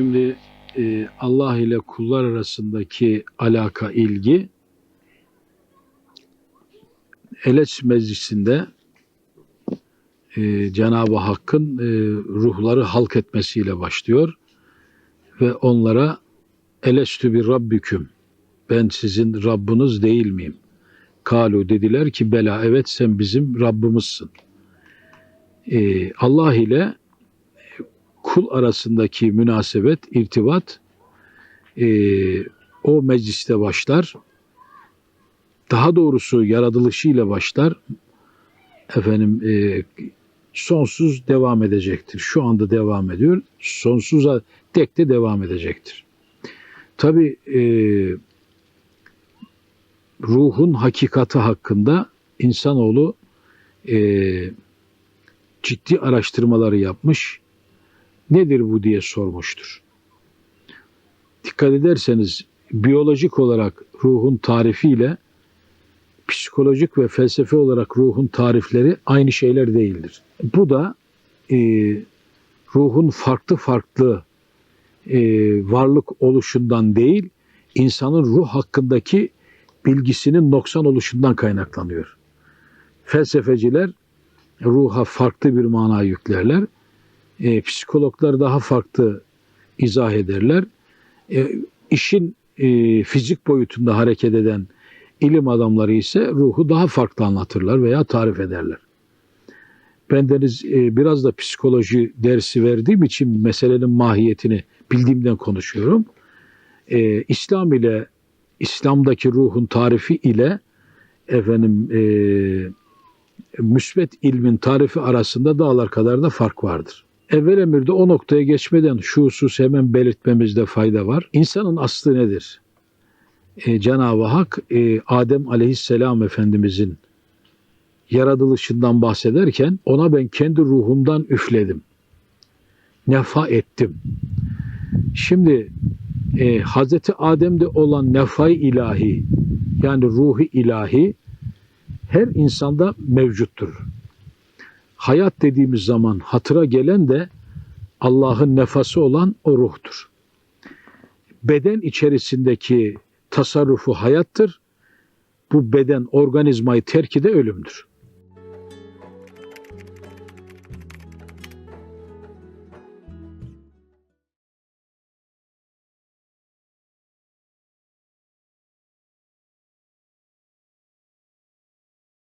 Şimdi e, Allah ile kullar arasındaki alaka, ilgi Eleç Meclisi'nde e, Cenab-ı Hakk'ın e, ruhları halk etmesiyle başlıyor ve onlara Eleçtü bir Rabbüküm ben sizin Rabbiniz değil miyim? Kalu dediler ki bela evet sen bizim Rabbimizsin. E, Allah ile kul arasındaki münasebet, irtibat e, o mecliste başlar. Daha doğrusu yaratılışıyla başlar. Efendim e, sonsuz devam edecektir. Şu anda devam ediyor. Sonsuza tek de devam edecektir. Tabi e, ruhun hakikati hakkında insanoğlu e, ciddi araştırmaları yapmış nedir bu diye sormuştur. Dikkat ederseniz biyolojik olarak ruhun tarifiyle psikolojik ve felsefe olarak ruhun tarifleri aynı şeyler değildir. Bu da e, ruhun farklı farklı e, varlık oluşundan değil, insanın ruh hakkındaki bilgisinin noksan oluşundan kaynaklanıyor. Felsefeciler ruha farklı bir mana yüklerler e, psikologlar daha farklı izah ederler. E, işin e, fizik boyutunda hareket eden ilim adamları ise ruhu daha farklı anlatırlar veya tarif ederler. Ben deniz e, biraz da psikoloji dersi verdiğim için meselenin mahiyetini bildiğimden konuşuyorum. E, İslam ile İslam'daki ruhun tarifi ile efendim e, müsbet ilmin tarifi arasında dağlar kadar da fark vardır. Evvel emirde o noktaya geçmeden şu hususu hemen belirtmemizde fayda var. İnsanın aslı nedir? Ee, Cenab-ı Hak e, Adem aleyhisselam Efendimizin yaratılışından bahsederken ona ben kendi ruhumdan üfledim. Nefa ettim. Şimdi e, Hazreti Adem'de olan nefai ilahi yani ruhi ilahi her insanda mevcuttur hayat dediğimiz zaman hatıra gelen de Allah'ın nefası olan o ruhtur. Beden içerisindeki tasarrufu hayattır. Bu beden organizmayı terki de ölümdür.